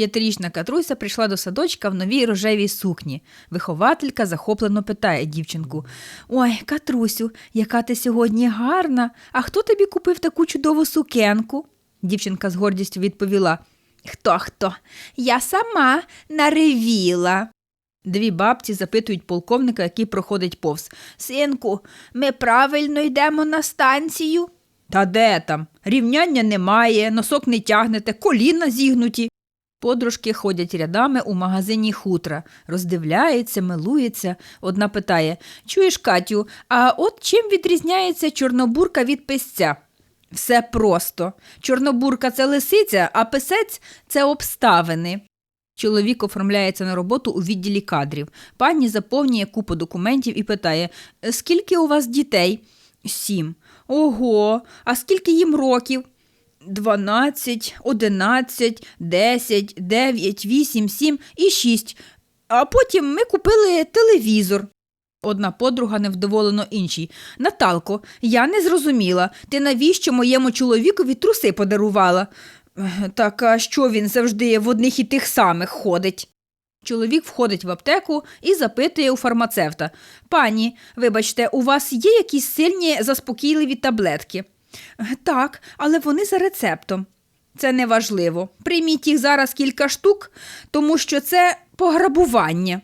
П'ятирічна Катруся прийшла до садочка в новій рожевій сукні. Вихователька захоплено питає дівчинку: Ой, Катрусю, яка ти сьогодні гарна! А хто тобі купив таку чудову сукенку? Дівчинка з гордістю відповіла: Хто хто? Я сама наревіла. Дві бабці запитують полковника, який проходить повз. Синку, ми правильно йдемо на станцію? Та де там? Рівняння немає, носок не тягнете, коліна зігнуті. Подружки ходять рядами у магазині хутра, роздивляються, милуються. Одна питає Чуєш, Катю, а от чим відрізняється чорнобурка від писця? Все просто. Чорнобурка це лисиця, а писець це обставини. Чоловік оформляється на роботу у відділі кадрів. Пані заповнює купу документів і питає: Скільки у вас дітей? Сім. Ого, а скільки їм років? Дванадцять, одинадцять, десять, дев'ять, вісім, сім і шість. А потім ми купили телевізор. Одна подруга невдоволено іншій. Наталко, я не зрозуміла. Ти навіщо моєму чоловікові труси подарувала? Так а що він завжди в одних і тих самих ходить? Чоловік входить в аптеку і запитує у фармацевта Пані, вибачте, у вас є якісь сильні заспокійливі таблетки? «Е, Так, але вони за рецептом. Це неважливо. Прийміть їх зараз кілька штук, тому що це пограбування.